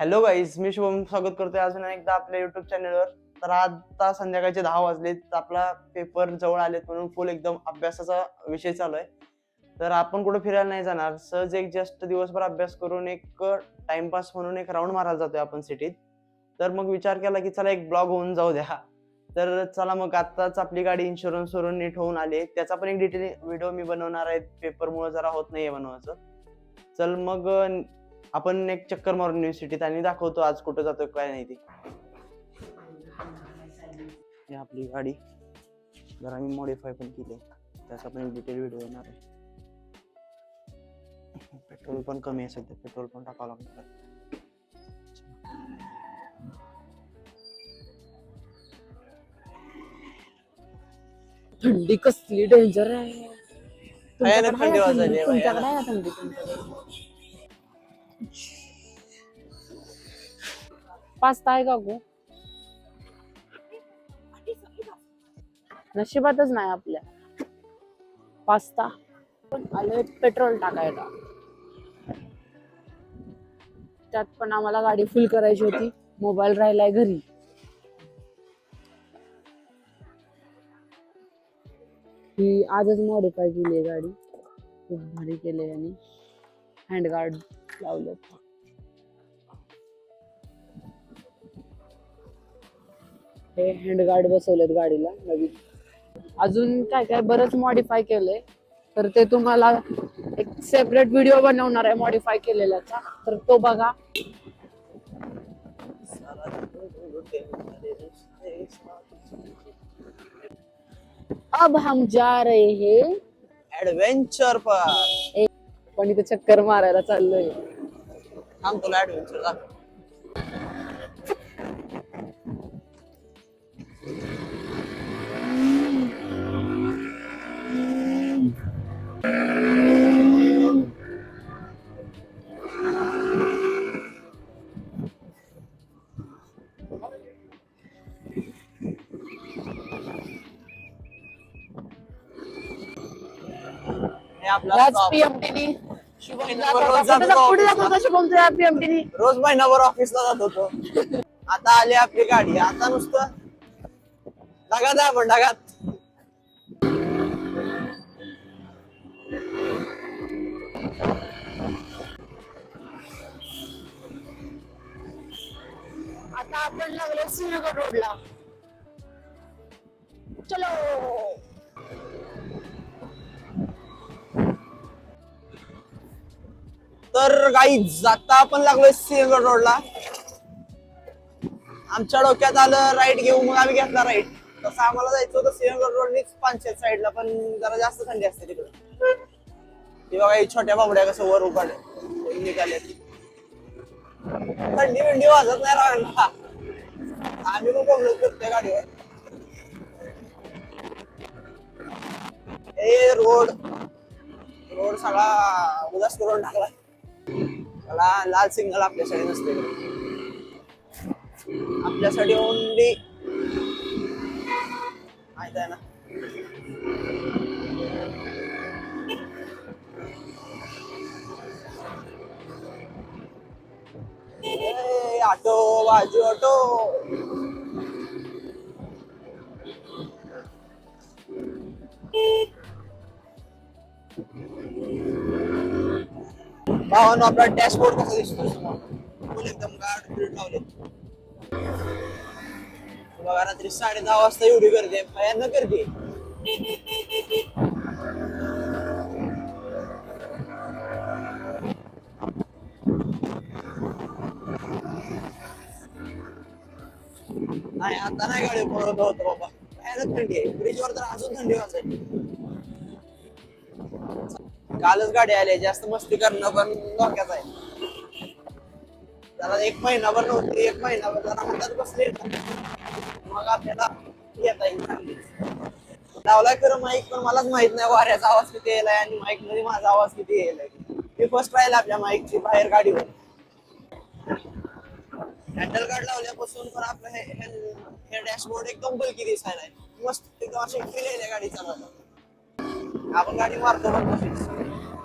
Hello guys मी शुभम स्वागत करतोय अजून एकदा आपल्या युट्यूब चॅनलवर तर आता संध्याकाळचे दहा वाजलेत तर आपला पेपर जवळ आलेत म्हणून फुल एकदम अभ्यासाचा विषय चालू आहे तर आपण कुठं फिरायला नाही जाणार. सहज एक जस्ट दिवसभर अभ्यास करून एक टाइमपास म्हणून एक राऊंड मारायला जातोय आपण सिटीत तर मग विचार केला की चला एक ब्लॉग होऊन जाऊ द्या. तर चला मग आत्ताच आपली गाडी इन्शुरन्स वरून नीट होऊन आली. त्याचा पण एक डिटेल व्हिडिओ मी बनवणार आहे. पेपरमुळे जरा होत नाहीये बनवायचं. चल मग आपण एक चक्कर मारून युनिव्हर्सिटीत आणि दाखवतो आज कुठं जातोय काय नाही ते. आपली गाडी. जरा मी मॉडीफाय पण केली. त्याचा पण एक डिटेल व्हिडिओ येणार आहे. पेट्रोल पण कमी आहे सध्या. पेट्रोल पण टाकावं लागणार. थंडी कसली डेंजर आहे. तुमच्याकडे थंडी आहे वाजायली थंडी? आहे, तुमच्याकडे? पास्ता आहे का गो? नशिबातच नाही आपल्या. पास्ता. पण आले पेट्रोल टाकायला. त्यात पण आम्हाला गाडी फुल करायची होती. मोबाईल राहिलाय घरी. ही आजच मॉडिफाय केली आहे गाडी. खूप भारी केले आणि हँडगार्ड लावलेत. हे हँडगार्ड बसवलेत गाडीला नवीन. अजून काय काय बरंच मॉडीफाय केलंय. तर ते तुम्हाला एक सेपरेट व्हिडिओ बनवणार आहे मॉडीफाय केलेल्याचा. तर तो बघा. अब हम जा रहे हैं. ऍडव्हेंचर पण पण इथे चक्कर मारायला चाललोय. थांब तुला ऍडव्हेंचर याच. पीएमटीनी पीएमटीनी रोज महिनाभर ऑफिसला जात होतो. आता आली आपली गाडी. आता नुसतं ढगात आहे आपण ढगात. आता आपण लागलो सिंहगड रोडला. चलो. तर गाई जाता आपण लागलोय सिंहगड रोडला आमच्या डोक्यात आलं राईट घेऊ मग आम्ही घेतला राईट तसं आम्हाला जायचं होतं सिंहगड रोडनीच पानशेत साईडला पण जरा जास्त थंडी असते तिकडे. ती काही छोट्या बाबड्या कसं वर उकाडे निघाले थंडी बिंडी वाजत नाही राहिला आम्ही पण बोललो करतोय गाडीवर. ए रोड. रोड सगळा उदास करून टाकला त्याला लाल सिग्नल आपल्यासाठी नसते आपल्यासाठी ओनली माहीत आहे ना? ऑटो बाजू ऑटो. भावानं आपला डॅशबोर्ड कसा दिसतो फुल एकदम गार्ड फिट लावले बघा रात्री साडे दहा वाजता एवढी गर्दी आहे भयानक गर्दी नाही आता नाही गाडी पळवत होतं बाबा. भयानक थंडी आहे. ब्रिजवर तर अजून थंडी वाजायची. कालच गाडी आली जास्त मस्ती करणं पण धोक्यात आहे. त्याला एक महिनाभर नव्हती एक महिनाभर जरा हातात बसले. मग आपल्याला येता येईल. लावलाय खरं माईक पण मलाच माहीत नाही वाऱ्याचा आवाज किती यायलाय आणि माईकमध्ये माझा आवाज किती यायलाय. मी फर्स्ट राहील आपल्या माईकची बाहेर गाडीवर. हँडल गार्ड लावल्यापासून पण आपलं हे हे- डॅशबोर्ड एकदम बलकी दिसायला मस्त एकदम अशी फील गाडी चालवायला आपण गाडी मारतो पण तशीच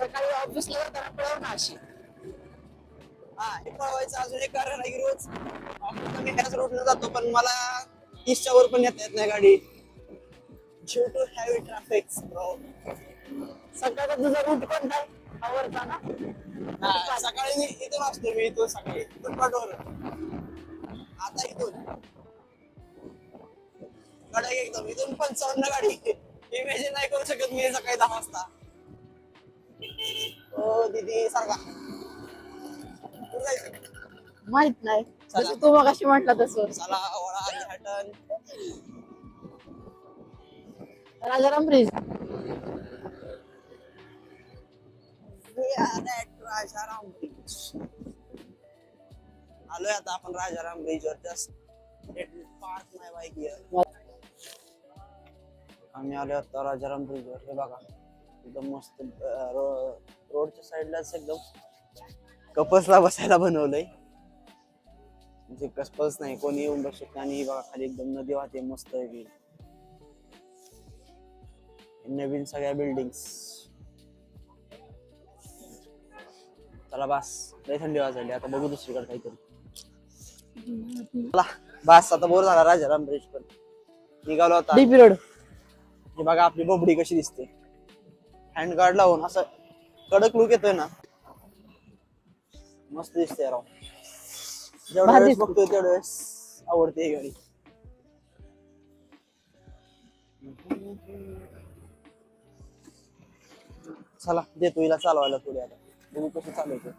सकाळी ऑफिसला जाताना पळव ना अशी. हा हे पळवायचं अजून एक कारण आहे की रोज. ऑफिसला मी ह्याच रोडने जातो पण मला तीसच्या वर पण येता येत नाही गाडी. ड्यू टू हॅवी ट्रॅफिक सकाळचा तुझा रूट कोणता? आहे आवडता ना सकाळी मी इथून असतो मी इथून सकाळी. इथून पाठवर आता इथून. कडक एकदम इथून पंचावन्न गाडी. इमेजिन नाही करू शकत मी सकाळी दहा वाजता. कुठं जायचं? माहीत नाही. जसं तू मग अशी म्हटलं तसं. चला वळा घाटन Rajaram bridge. We are at Rajaram bridge. आलोय आता आपण राजाराम ब्रिज वर जस्ट पार्क माय बाईक आम्ही आलो आता राजाराम ब्रिज वर हे बघा. एकदम मस्त रो- रोडच्या साईडलाच एकदम कपल्सला बसायला बनवलंय. म्हणजे कपल्स नाही कोणी येऊन बसू शकतं आणि बघा खाली एकदम नदी वाहते मस्त आहे नवीन सगळ्या बिल्डिंग्स चला बस. लय थंडी वाजली आता बघू दुसरीकडे काहीतरी. चला बस. आता बोर झाला राजाराम ब्रिज पण निघालो आता. DP road. हे बघा आपली बोबडी कशी दिसते. हँड गार्ड लावून असं कडक लुक येतोय ना. मस्त दिसते राव. जेवढ्या वेळेस. बघतोय तेवढ्या वेळेस आवडते ही गाडी. चला देतो हिला चालवायला थोडी आता. बघू कसं चालवतो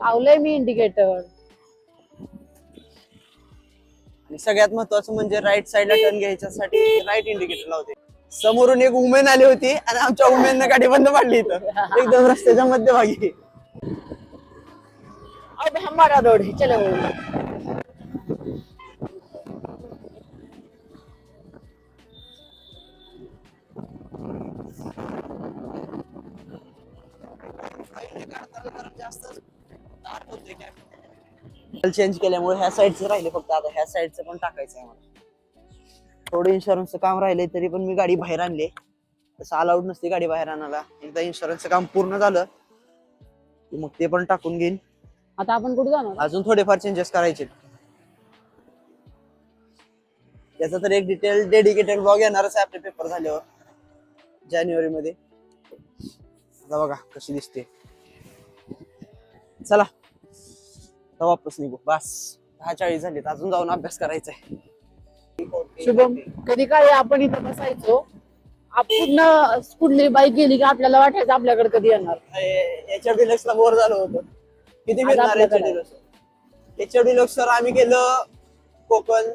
लावलंय मी इंडिकेटर आणि सगळ्यात महत्वाचं म्हणजे राईट साईडला टर्न घ्यायच्यासाठी राईट इंडिकेटर लावते. समोरून एक उमेन आली होती आणि आमच्या उमेन गाडी बंद पाडली इथं. एकदम रस्त्याच्या मध्यभागी. अब हमारा रोड है चलो चेंज केल्यामुळे ह्या साईडचं राहिले फक्त. आता ह्या साईडचं पण टाकायचं आहे मला. थोडं इन्शुरन्सचं काम राहिलंय तरी पण मी गाडी बाहेर आणली. तसं अलाउड नसते गाडी बाहेर आणायला. एकदा इन्शुरन्सचं काम पूर्ण झालं की मग ते पण टाकून घेईन. आता आपण कुठे जाणार? अजून थोडेफार चेंजेस करायचे. त्याचा तर एक डिटेल डेडिकेटेड ब्लॉग येणारच आहे आपले पेपर झाल्यावर. जानेवारी मध्ये आता बघा कशी दिसते. चला. आता वापस निघू. बस. दहा चाळीस झालीत. अजून जाऊन अभ्यास करायचा आहे शुभम कधी काळी आपण इथं बसायचो आपण कुठली बाईक गेली की आपल्याला वाटायचं आपल्याकडे कधी येणार? याच्या डिलक्स ला बोर झालं होतं. किती फिरणार याच्या. डिलक्स याच्या आम्ही गेलो कोकण.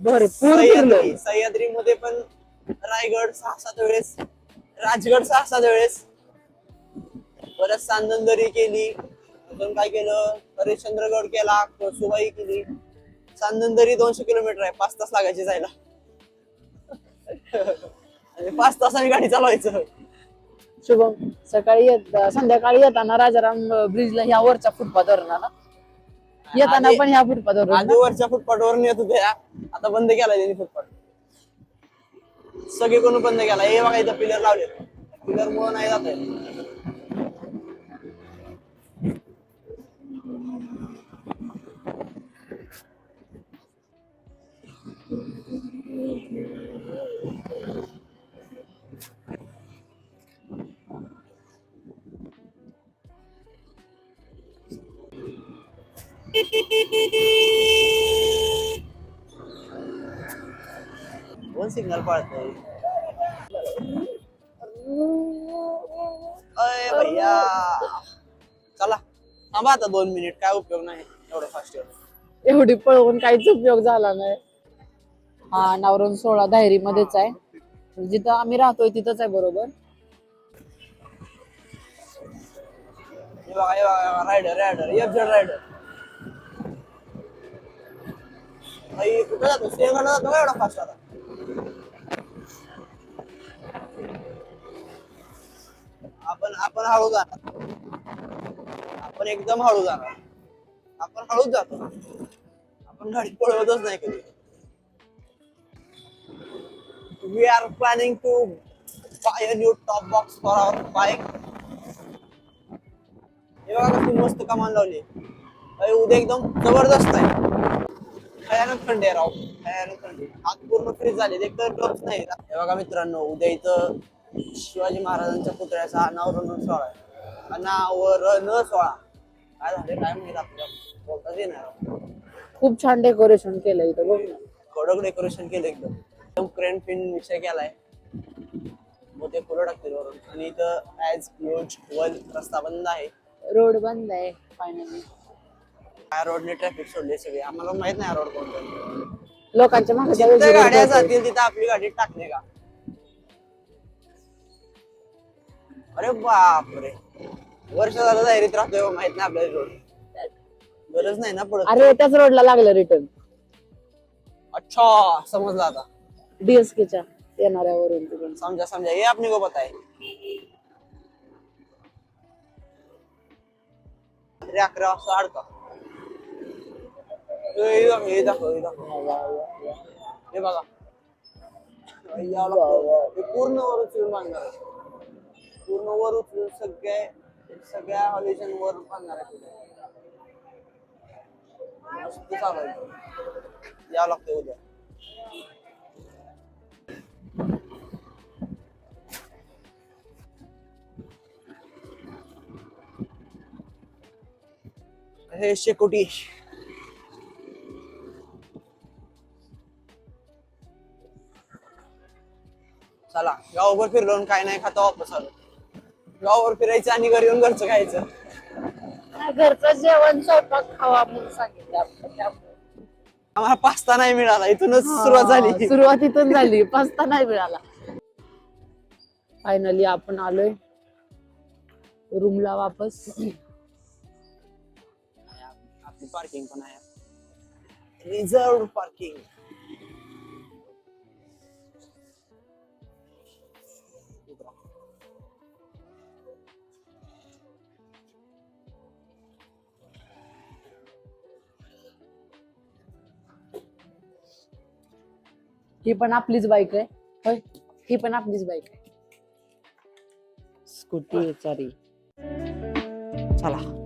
भरपूर फिरलो सह्याद्री सह्याद्री मध्ये पण रायगड सहा सात वेळेस राजगड सहा सात वेळेस. परत सांदनदरी केली. अजून काय केलं? हरिश्चंद्रगड केला सुबाई केली. सांदनदरी दोनशे किलोमीटर आहे पाच तास लागायचे जायला. आणि पाच तासांनी गाडी चालवायचं. शुभम सकाळी येत संध्याकाळी येताना राजाराम ब्रिजला ह्या वरच्या फुटपाथवर ना येताना पण ह्या फुटपाथवर आधी वरच्या फुटपाथवर येत होते आता बंद केला त्यांनी फुटपाथ सगळे कोण बंद केला? हे बघा इथं पिलर लावले पिलर मुळे नाही जात कोण सिग्नल पाळतोय? अय भैया. चला थांबा आता दोन मिनिट काय उपयोग नाही एवढं फास्ट एवढी पळवून काहीच उपयोग झाला नाही. हा नावरून सोळा दायरी मध्येच आहे. जिथं आम्ही राहतोय तिथंच आहे बरोबर. Rider rider F Z rider भाई कुठं जातो? सिंहगडला जातो का एवढा फास्ट आता? आपण आपण हळू जाणार. आपण एकदम हळू जाणार. आपण हळूच जातो. आपण गाडी पळवतच नाही कधी. We are planning to buy a new top box for our bike हे बघा कसली मस्त कमान लावली अरे उद्या एकदम जबरदस्त आहे भयानक थंडी आहे राव भयानक थंडी हात पूर्ण फ्रीज झाले एक तर ग्लोव्स नाही हे बघा मित्रांनो उद्या इथं शिवाजी महाराजांच्या पुतळ्याचा अनावरण सोहळा आहे अनावरण सोहळा काय झाले काय माहीत आपल्याला बोलताच येणार. खूप छान डेकोरेशन केलं इथं बघ ना कडक डेकोरेशन केलं एकदम क्रेन फिन विषय केलाय. मग ते फुलं टाकतील वरून. आणि इथं ऍज वन रस्ता बंद आहे. रोड बंद आहे फायनली या रोडने ट्रॅफिक सोडले सगळे. आम्हाला माहीत नाही रोड कोणता लोकांच्या मागे जिथे गाड्या जातील तिथे आपली गाडी टाकणे का? अरे बापरे. वर्ष झालं धैर्यात राहतोय माहीत नाही आपल्याला रोड. गरज नाही ना पडत. अरे त्याच रोडला लागलं रिटर्न अच्छा समजलं आता. डीएसकेच्या येणाऱ्यावरून तिकडून. समजा समजा ये अपने को पता है अकरा वाजता अडका हे दाखव हे दाखव. हे बघा. हे पूर्ण वर उचलून बांधणार आहे. पूर्ण वर उचलून सगळ्या सगळ्या हॉलिजन वर बांधणार आहे. पुढे. मस्त चालू आहे. यावं लागतं उद्या. हे शेकोटी. चला गावभर फिरलो काय नाही खाता वापस आलो. गावभर फिरायचं आणि घरी येऊन घरचं खायचं. घरचं जेवण स्वयंपाक खावा म्हणून सांगितलं. आम्हाला पास्ता नाही मिळाला इथूनच सुरुवात झाली. सुरुवात इथून झाली पास्ता नाही मिळाला. फायनली आपण आलोय. रूमला वापस. आपली पार्किंग पण आहे. रिझर्व पार्किंग ही पण आपलीच बाईक आहे. होय ही पण आपलीच बाईक आहे. स्कूटी सॉरी चला.